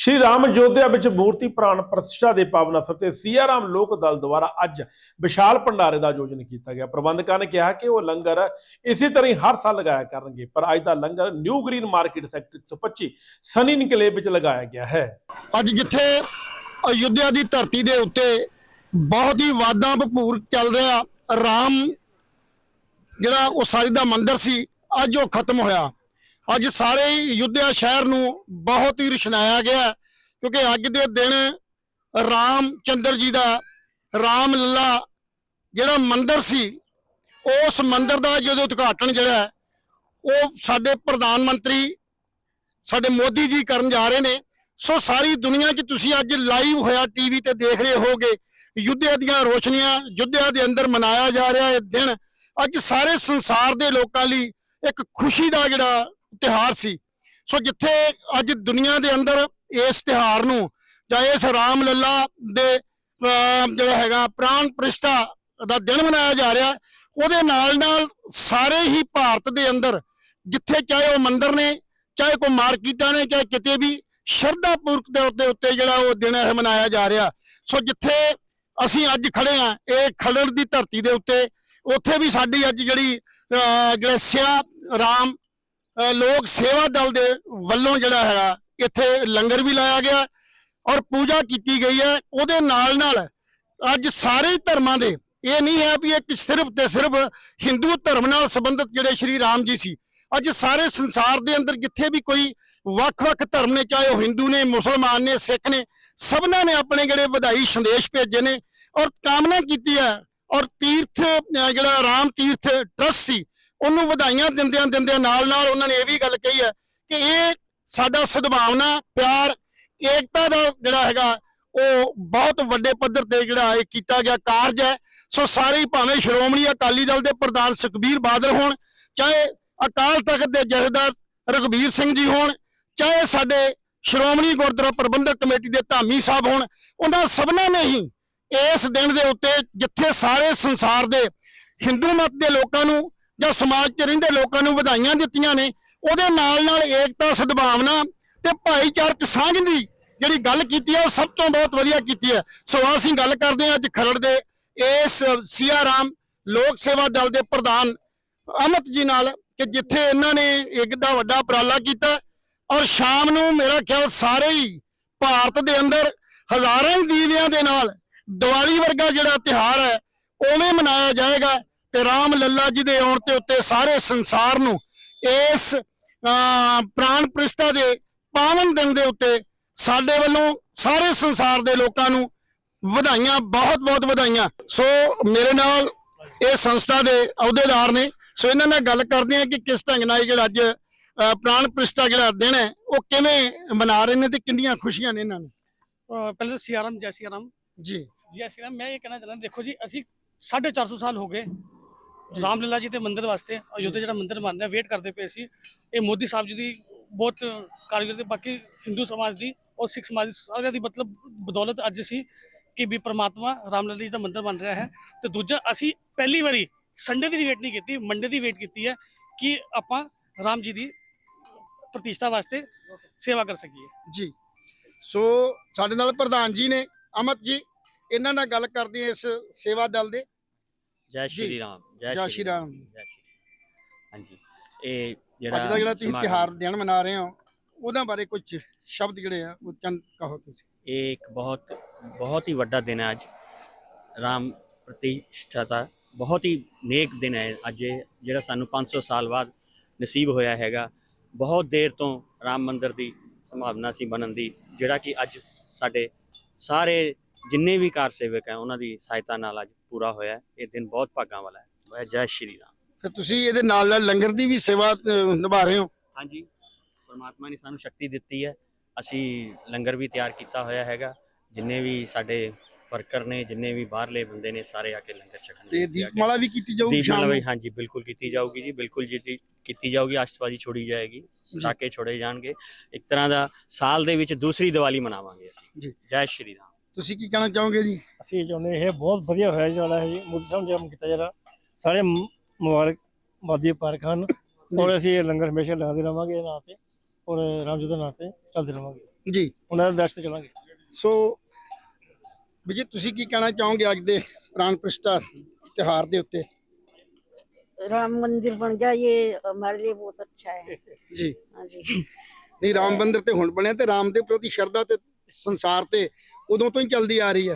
ਸ਼੍ਰੀ ਰਾਮ ਅਯੋਧਿਆ ਵਿੱਚ ਮੂਰਤੀ ਪ੍ਰਾਣ ਪ੍ਰਤਿਸ਼ਠਾ ਦੇ ਪਾਵਨ ਅਵਸਰ ਤੇ ਸੀਆਰਾਮ ਲੋਕ ਦਲ ਦੁਆਰਾ ਅੱਜ ਵਿਸ਼ਾਲ ਭੰਡਾਰੇ ਦਾ ਆਯੋਜਨ ਕੀਤਾ ਗਿਆ। ਪ੍ਰਬੰਧਕਾਂ ਨੇ ਕਿਹਾ ਕਿ ਉਹ ਲੰਗਰ ਇਸੇ ਤਰ੍ਹਾਂ ਹਰ ਸਾਲ ਲਗਾਇਆ ਕਰਨਗੇ, ਪਰ ਅੱਜ ਦਾ ਲੰਗਰ new green market sector 125 Sunny enclave ਵਿੱਚ ਲਗਾਇਆ ਗਿਆ ਹੈ। ਅੱਜ ਜਿੱਥੇ ਅਯੁੱਧਿਆ ਦੀ ਧਰਤੀ ਦੇ ਉੱਤੇ ਬਹੁਤ ਹੀ ਵਾਦਾਂ ਭਰਪੂਰ ਚੱਲ ਰਿਹਾ ਰਾਮ ਜਿਹੜਾ ਉਹ ਸਾਰੀ ਦਾ ਮੰਦਿਰ ਸੀ, ਅੱਜ ਉਹ ਖਤਮ ਹੋਇਆ। ਅੱਜ ਸਾਰੇ ਯੁੱਧਿਆ ਸ਼ਹਿਰ ਨੂੰ ਬਹੁਤ ਹੀ ਰੁਸ਼ਨਾਇਆ ਗਿਆ ਕਿਉਂਕਿ ਅੱਜ ਦੇ ਦਿਨ ਰਾਮ ਚੰਦਰ ਜੀ ਦਾ, ਰਾਮ ਲੱਲਾ ਜਿਹੜਾ ਮੰਦਿਰ ਸੀ, ਉਸ ਮੰਦਿਰ ਦਾ ਜਦੋਂ ਉਦਘਾਟਨ ਜਿਹੜਾ ਉਹ ਸਾਡੇ ਪ੍ਰਧਾਨ ਮੰਤਰੀ, ਸਾਡੇ ਮੋਦੀ ਜੀ ਕਰਨ ਜਾ ਰਹੇ ਨੇ। ਸੋ ਸਾਰੀ ਦੁਨੀਆ 'ਚ ਤੁਸੀਂ ਅੱਜ ਲਾਈਵ ਹੋਇਆ ਟੀਵੀ ਤੇ ਦੇਖ ਰਹੇ ਹੋਗੇ ਯੁੱਧਿਆ ਦੀਆਂ ਰੋਸ਼ਨੀਆਂ ਯੁੱਧਿਆ ਦੇ ਅੰਦਰ ਮਨਾਇਆ ਜਾ ਰਿਹਾ ਇਹ ਦਿਨ। ਅੱਜ ਸਾਰੇ ਸੰਸਾਰ ਦੇ ਲੋਕਾਂ ਲਈ ਇੱਕ ਖੁਸ਼ੀ ਦਾ ਜਿਹੜਾ ਤਿਹਾਰ ਸੀ। ਸੋ ਜਿੱਥੇ ਅੱਜ ਦੁਨੀਆ ਦੇ ਅੰਦਰ ਇਸ ਤਿਹਾਰ ਨੂੰ ਜਾਂ ਇਸ ਰਾਮ ਲੱਲਾ ਦੇ ਜਿਹੜਾ ਹੈਗਾ ਪ੍ਰਾਣ ਪ੍ਰਤਿਸ਼ਠਾ ਦਾ ਦਿਨ ਮਨਾਇਆ ਜਾ ਰਿਹਾ ਉਹਦੇ ਨਾਲ ਨਾਲ ਸਾਰੇ ਹੀ ਭਾਰਤ ਦੇ ਅੰਦਰ ਜਿੱਥੇ ਚਾਹੇ ਉਹ ਮੰਦਿਰ ਨੇ ਚਾਹੇ ਕੋਈ ਮਾਰਕੀਟਾਂ ਨੇ ਚਾਹੇ ਕਿਤੇ ਵੀ ਸ਼ਰਧਾ ਪੂਰਕ ਦੇ ਉੱਤੇ ਉੱਤੇ ਜਿਹੜਾ ਉਹ ਦਿਨ ਹੈ ਮਨਾਇਆ ਜਾ ਰਿਹਾ। ਸੋ ਜਿੱਥੇ ਅਸੀਂ ਅੱਜ ਖੜੇ ਆ ਇਹ ਖਲੜ ਦੀ ਧਰਤੀ ਦੇ ਉੱਤੇ ਉੱਥੇ ਵੀ ਸਾਡੀ ਅੱਜ ਜਿਹੜੀ ਅਹ, ਜਿਹੜਾ ਸਿਆ ਰਾਮ ਲੋਕ ਸੇਵਾ ਦਲ ਦੇ ਵੱਲੋਂ ਜਿਹੜਾ ਹੈਗਾ, ਇੱਥੇ ਲੰਗਰ ਵੀ ਲਾਇਆ ਗਿਆ ਔਰ ਪੂਜਾ ਕੀਤੀ ਗਈ ਹੈ। ਉਹਦੇ ਨਾਲ ਨਾਲ ਅੱਜ ਸਾਰੇ ਧਰਮਾਂ ਦੇ, ਇਹ ਨਹੀਂ ਹੈ ਵੀ ਇੱਕ ਸਿਰਫ ਤੇ ਸਿਰਫ ਹਿੰਦੂ ਧਰਮ ਨਾਲ ਸੰਬੰਧਿਤ ਜਿਹੜੇ ਸ਼੍ਰੀ ਰਾਮ ਜੀ ਸੀ, ਅੱਜ ਸਾਰੇ ਸੰਸਾਰ ਦੇ ਅੰਦਰ ਜਿੱਥੇ ਵੀ ਕੋਈ ਵੱਖ-ਵੱਖ ਧਰਮ ਨੇ, ਚਾਹੇ ਉਹ ਹਿੰਦੂ ਨੇ, ਮੁਸਲਮਾਨ ਨੇ ਸਿੱਖ ਨੇ, ਸਭਨਾਂ ਨੇ ਆਪਣੇ ਜਿਹੜੇ ਵਧਾਈ ਸੰਦੇਸ਼ ਭੇਜੇ ਨੇ ਔਰ ਕਾਮਨਾ ਕੀਤੀ ਹੈ ਔਰ ਤੀਰਥ ਜਿਹੜਾ ਰਾਮ ਤੀਰਥ ਟਰਸਟ ਸੀ ਉਹਨੂੰ ਵਧਾਈਆਂ ਦਿੰਦਿਆਂ ਦਿੰਦਿਆਂ ਨਾਲ ਨਾਲ ਉਹਨਾਂ ਨੇ ਇਹ ਵੀ ਗੱਲ ਕਹੀ ਹੈ ਕਿ ਇਹ ਸਾਡਾ ਸਦਭਾਵਨਾ, ਪਿਆਰ, ਏਕਤਾ ਦਾ ਜਿਹੜਾ ਹੈਗਾ, ਉਹ ਬਹੁਤ ਵੱਡੇ ਪੱਧਰ ਤੇ ਜਿਹੜਾ ਇਹ ਕੀਤਾ ਗਿਆ ਕਾਰਜ ਹੈ। ਸੋ ਸਾਰੇ ਭਾਵੇਂ ਸ਼੍ਰੋਮਣੀ ਅਕਾਲੀ ਦਲ ਦੇ ਪ੍ਰਧਾਨ ਸੁਖਬੀਰ ਬਾਦਲ ਹੋਣ, ਚਾਹੇ ਅਕਾਲ ਤਖਤ ਦੇ ਜਥੇਦਾਰ ਰਘਬੀਰ ਸਿੰਘ ਜੀ ਹੋਣ, ਚਾਹੇ ਸਾਡੇ ਸ਼੍ਰੋਮਣੀ ਗੁਰਦੁਆਰਾ ਪ੍ਰਬੰਧਕ ਕਮੇਟੀ ਦੇ ਧਾਮੀ ਸਾਹਿਬ ਹੋਣ, ਉਹਨਾਂ ਸਭਨਾਂ ਨੇ ਹੀ ਇਸ ਦਿਨ ਦੇ ਉੱਤੇ ਜਿੱਥੇ ਸਾਰੇ ਸੰਸਾਰ ਦੇ ਹਿੰਦੂ ਮਤ ਦੇ ਲੋਕਾਂ ਨੂੰ ਜਾਂ ਸਮਾਜ 'ਚ ਰਹਿੰਦੇ ਲੋਕਾਂ ਨੂੰ ਵਧਾਈਆਂ ਦਿੱਤੀਆਂ ਨੇ, ਉਹਦੇ ਨਾਲ ਨਾਲ ਏਕਤਾ, ਸਦਭਾਵਨਾ ਤੇ ਭਾਈਚਾਰਕ ਸਾਂਝ ਦੀ ਜਿਹੜੀ ਗੱਲ ਕੀਤੀ ਹੈ, ਉਹ ਸਭ ਤੋਂ ਬਹੁਤ ਵਧੀਆ ਕੀਤੀ ਹੈ। ਸੋ ਅਸੀਂ ਗੱਲ ਕਰਦੇ ਹਾਂ ਅੱਜ ਖਰੜ ਦੇ ਇਸ ਸਿਆ ਰਾਮ ਲੋਕ ਸੇਵਾ ਦਲ ਦੇ ਪ੍ਰਧਾਨ ਅਮਿਤ ਜੀ ਨਾਲ ਕਿ ਜਿੱਥੇ ਇਹਨਾਂ ਨੇ ਇੱਕ ਦਾ ਵੱਡਾ ਉਪਰਾਲਾ ਕੀਤਾ ਔਰ ਸ਼ਾਮ ਨੂੰ ਮੇਰਾ ਖਿਆਲ ਸਾਰੇ ਹੀ ਭਾਰਤ ਦੇ ਅੰਦਰ ਹਜ਼ਾਰਾਂ ਹੀ ਦੀਵਿਆਂ ਦੇ ਨਾਲ ਦੀਵਾਲੀ ਵਰਗਾ ਜਿਹੜਾ ਤਿਹਾਰ ਹੈ ਉਵੇਂ ਮਨਾਇਆ ਜਾਏਗਾ। ਤੇ ਰਾਮ ਲੱਲਾ ਜੀ ਦੇ ਆਉਣ ਤੇ ਉੱਤੇ ਸਾਰੇ ਸੰਸਾਰ ਨੂੰ ਇਸ ਪ੍ਰਾਣ ਪ੍ਰਤਿਸ਼ਠਾ ਦੇ ਪਾਵਨ ਦਿਨ ਦੇ ਉੱਤੇ ਸਾਡੇ ਵੱਲੋਂ ਸਾਰੇ ਸੰਸਾਰ ਦੇ ਲੋਕਾਂ ਨੂੰ ਵਧਾਈਆਂ ਬਹੁਤ ਬਹੁਤ ਵਧਾਈਆਂ। ਸੋ ਮੇਰੇ ਨਾਲ ਇਹ ਸੰਸਥਾ ਦੇ ਅਹੁਦੇਦਾਰ ਨੇ। ਸੋ ਇਹਨਾਂ ਨਾਲ ਗੱਲ ਕਰਦੇ ਹਾਂ ਕਿ ਕਿਸ ਢੰਗ ਨਾਲ ਜਿਹੜਾ ਅੱਜ ਪ੍ਰਾਣ ਪ੍ਰਤਿਸ਼ਠਾ ਜਿਹੜਾ ਦਿਨ ਹੈ ਉਹ ਕਿਵੇਂ ਮਨਾ ਰਹੇ ਨੇ ਤੇ ਕਿੰਨੀਆਂ ਖੁਸ਼ੀਆਂ ਨੇ ਇਹਨਾਂ ਨੂੰ? ਪਹਿਲੇ ਤਾਂ ਸਿਆਰਾਮ ਜੈ ਸਿਆਰਾਮ। ਜੀ। ਜੈ ਸਿਆਰਾਮ ਮੈਂ ਇਹ ਕਹਿਣਾ ਚਾਹੁੰਦਾ ਦੇਖੋ ਜੀ ਅਸੀਂ 450 ਸਾਲ ਹੋ ਗਏ। ਰਾਮ ਲੀਲਾ ਜੀ ਦੇ ਮੰਦਿਰ ਵਾਸਤੇ ਅਯੋਧਿਆ ਜਿਹੜਾ ਮੰਦਿਰ ਬਣ ਰਿਹਾ ਵੇਟ ਕਰਦੇ ਪਏ ਸੀ। ਇਹ ਮੋਦੀ ਸਾਹਿਬ ਜੀ ਦੀ ਬਹੁਤ ਕਾਰਗੁਜ਼ਾਰੀ ਤੇ ਬਾਕੀ ਹਿੰਦੂ ਸਮਾਜ ਦੀ ਔਰ ਸਿੱਖ ਸਮਾਜ ਦੀ ਸਾਰਿਆਂ ਦੀ ਮਤਲਬ ਬਦੌਲਤ ਅੱਜ ਸੀ ਕਿ ਵੀ ਪ੍ਰਮਾਤਮਾ ਰਾਮ ਲੀਲਾ ਜੀ ਦਾ ਮੰਦਿਰ ਬਣ ਰਿਹਾ ਹੈ। ਤੇ ਦੂਜਾ ਅਸੀਂ ਪਹਿਲੀ ਵਾਰੀ ਸੰਡੇ ਦੀ ਵੇਟ ਨਹੀਂ ਕੀਤੀ ਮੰਡੇ ਦੀ ਵੇਟ ਕੀਤੀ ਹੈ ਕਿ ਆਪਾਂ ਰਾਮ ਜੀ ਦੀ ਪ੍ਰਤਿਸ਼ਠਾ ਵਾਸਤੇ ਸੇਵਾ ਕਰ ਸਕੀਏ। ਜੀ। ਸੋ ਸਾਡੇ ਨਾਲ ਪ੍ਰਧਾਨ ਜੀ ਨੇ ਅਮਤ ਜੀ ਇਹਨਾਂ ਨਾਲ ਗੱਲ ਕਰਦੇ ਇਸ ਸੇਵਾ ਦਲ ਦੇ। ਜੀ। ਸ਼੍ਰੀ ਰਾਮ। ਜੈ ਸ਼੍ਰੀ ਰਾਮ। ਜੈ। ਸ਼੍ਰੀ ਹਾਂਜੀ। ਇਹ ਅੱਜ ਦਾ ਜਿਹੜਾ ਜਿਹੜਾ ਤੁਸੀਂ ਤਿਹਾਰ ਦਿਨ ਮਨਾ ਰਹੇ ਹੋ ਉਹਦਾ ਬਾਰੇ ਕੁਝ ਸ਼ਬਦ ਜਿਹੜੇ ਆ ਉਹ ਚੰਦ ਕਹੋ ਤੁਸੀਂ। ਇਹ ਇੱਕ ਬਹੁਤ ਬਹੁਤ ਹੀ ਵੱਡਾ ਦਿਨ ਹੈ ਅੱਜ। ਰਾਮ ਪ੍ਰਤਿਸ਼ਠਾ ਦਾ ਬਹੁਤ ਹੀ ਨੇਕ ਦਿਨ ਹੈ ਅੱਜ ਜਿਹੜਾ ਸਾਨੂੰ 500 ਸਾਲ ਬਾਅਦ ਨਸੀਬ ਹੋਇਆ ਹੈਗਾ। ਬਹੁਤ ਦੇਰ ਤੋਂ ਰਾਮ ਮੰਦਿਰ ਦੀ ਸੰਭਾਵਨਾ ਸੀ ਬਣਨ ਦੀ ਜਿਹੜਾ ਕਿ ਅੱਜ ਸਾਡੇ ਸਾਰੇ ਜਿੰਨੇ ਵੀ ਕਾਰ ਸੇਵਕ ਹੈ ਉਹਨਾਂ ਦੀ ਸਹਾਇਤਾ ਨਾਲ ਅੱਜ ਪੂਰਾ ਹੋਇਆ। ਇਹ ਦਿਨ ਬਹੁਤ ਭਾਗਾਂ ਵਾਲਾ ਹੈ। ਜੈ ਸ਼੍ਰੀ ਰਾਮ। ਤੇ ਤੁਸੀਂ ਇਹਦੇ ਨਾਲ ਨਾਲ ਲੰਗਰ ਦੀ ਵੀ ਸੇਵਾ ਅਹ, ਨਿਭਾ ਰਹੇ ਹੋ? ਹਾਂਜੀ। ਪਰਮਾਤਮਾ ਨੇ ਸਾਨੂੰ ਸ਼ਕਤੀ ਦਿੱਤੀ ਹੈ। ਅਸੀਂ ਲੰਗਰ ਵੀ ਤਿਆਰ ਕੀਤਾ ਹੋਇਆ ਹੈਗਾ। ਜਿੰਨੇ ਵੀ ਸਾਡੇ ਵਰਕਰ ਨੇ ਜਿੰਨੇ ਵੀ ਬਾਹਰਲੇ ਬੰਦੇ ਨੇ ਸਾਰੇ ਆ ਕੇ ਲੰਗਰ ਛਕਣਗੇ ਤੇ ਦੀਪਮਾਲਾ ਵੀ ਕੀਤੀ ਜਾਊਗੀ ਸ਼ਾਮ ਦੀਪਮਾਲਾ ਨੂੰ? ਵੀ ਹਾਂਜੀ ਬਿਲਕੁਲ ਕੀਤੀ ਜਾਊਗੀ ਜੀ। ਬਿਲਕੁਲ ਜੀ ਕੀਤੀ ਜਾਊਗੀ ਆਸ਼ਤਬਾਜੀ ਛੋੜੀ ਜਾਏਗੀ। ਪਟਾਕੇ ਛੋੜੇ ਜਾਣਗੇ। ਇੱਕ ਤਰ੍ਹਾਂ ਦਾ ਸਾਲ ਦੇ ਵਿੱਚ ਦੂਸਰੀ ਦੀਵਾਲੀ ਮਨਾਵਾਂਗੇ ਜੀ। ਅਸੀਂ। ਜੈ। ਸ਼੍ਰੀ ਰਾਮ। ਤੁਸੀਂ ਕੀ ਕਹਿਣਾ ਚਾਹੋਗੇ ਜੀ? ਅਸੀਂ ਇਹ ਚਾਹੁੰਦੇ ਇਹ ਬਹੁਤ ਵਧੀਆ ਹੋਇਆ ਜਿਹੜਾ ਹੈ ਜੀ। ਮੋਦੀ ਸਾਹਿਬ ਨੇ ਕੀਤਾ ਜਿਹੜਾ ਸਾਰੇ ਮ- ਮੁਬਾਰਕਬਾਦੀ ਪਾਰਕ ਹਨ ਔਰ ਅਸੀਂ ਇਹ ਲੰਗਰ ਹਮੇਸ਼ਾ ਲਗਾਉਂਦੇ ਰਵਾਂਗੇ ਇਹ ਨਾਂ ਤੇ ਔਰ ਰਾਮ ਜੀ ਦੇ ਨਾਂ ਤੇ ਚੱਲਦੇ ਰਵਾਂਗੇ ਜੀ ਉਹਨਾਂ ਦੇ ਦਰਸ਼ਨ ਤੇ ਚਲਾਂਗੇ ਸੋ ਵਿਜੇ ਤੁਸੀਂ ਕੀ ਕਹਿਣਾ ਚਾਹੋਗੇ ਅੱਜ ਦੇ ਪ੍ਰਾਣ ਪ੍ਰਤਿਸ਼ਠਾ ਤਿਉਹਾਰ ਦੇ ਉੱਤੇ राम मंदिर बन गया ये हमारे लिए बहुत अच्छा है ਜੀ हाँ जी ਨਹੀਂ ਰਾਮ ਮੰਦਿਰ ਤੇ ਹੁਣ ਬਣਿਆ ਤੇ ਰਾਮ ਦੇ ਪ੍ਰਤੀ ਸ਼ਰਧਾ ਤੇ ਸੰਸਾਰ ਤੇ ਉਦੋਂ ਤੋਂ ਹੀ ਚੱਲਦੀ ਆ ਰਹੀ ਹੈ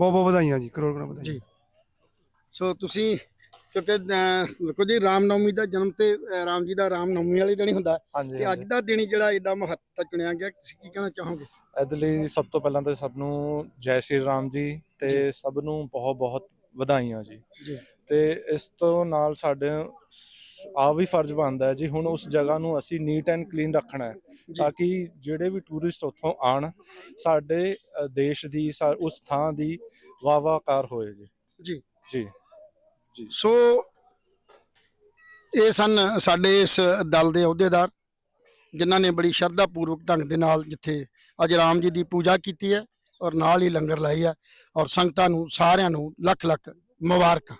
ਬਹੁਤ ਬਹੁਤ ਵਧਾਈਆਂ ਜੀ ਕਰੋੜ ਕਰੋੜ ਵਧਾਈਆਂ। ਜੀ। ਸੋ ਤੁਸੀਂ ਕਿਉਂਕਿ ਦੇਖੋ ਜੀ ਰਾਮ ਨਵਮੀ ਦਾ ਜਨਮ ਤੇ ਰਾਮ ਜੀ ਦਾ ਰਾਮ ਨਵਮੀ ਵਾਲੇ ਦਿਨ ਹੀ ਹੁੰਦਾ ਤੇ ਅੱਜ ਦਾ ਦਿਨ ਜਿਹੜਾ ਐਡਾ ਮਹੱਤਵ ਚੁਣਿਆ ਗਿਆ ਤੁਸੀਂ ਕੀ ਕਹਿਣਾ ਚਾਹੋਗੇ? ਇਹਦੇ ਲਈ ਸਭ ਤੋਂ ਪਹਿਲਾਂ ਤਾਂ ਸਭ ਨੂੰ ਜੈ ਸ਼੍ਰੀ ਰਾਮ ਜੀ ਤੇ ਸਭ ਨੂੰ ਬਹੁਤ ਬਹੁਤ ਵਧਾਈਆਂ ਜੀ। ਤੇ ਇਸ ਤੋਂ ਨਾਲ ਸਾਡੇ ਆ ਵੀ ਫਰਜ਼ ਬਣਦਾ ਹੈ ਜੀ ਹੁਣ ਉਸ ਜਗ੍ਹਾ ਨੂੰ ਅਸੀਂ ਨੀਟ ਐਂਡ ਕਲੀਨ ਰੱਖਣਾ ਹੈ ਤਾਂ ਕਿ ਜਿਹੜੇ ਵੀ ਟੂਰਿਸਟ ਉੱਥੋਂ ਆਣ ਸਾਡੇ ਅ, ਦੇਸ਼ ਦੀ ਸਾ- ਉਸ ਥਾਂ ਦੀ ਵਾਵਾਕਾਰ ਹੋਏ ਜੀ। ਜੀ। ਜੀ। ਸੋ ਇਹ ਸਨ ਸਾਡੇ ਇਸ ਦਲ ਦੇ ਅਹੁਦੇਦਾਰ ਜਿਨ੍ਹਾਂ ਨੇ ਬੜੀ ਸ਼ਰਧਾ ਪੂਰਵਕ ਢੰਗ ਦੇ ਨਾਲ ਜਿੱਥੇ ਅੱਜ ਰਾਮ ਜੀ ਦੀ ਪੂਜਾ ਕੀਤੀ ਹੈ ਔਰ ਨਾਲ ਹੀ ਲੰਗਰ ਲਾਈ ਹੈ ਔਰ ਸੰਗਤਾਂ ਨੂੰ ਸਾਰਿਆਂ ਨੂੰ ਲੱਖ ਲੱਖ ਮੁਬਾਰਕਾਂ।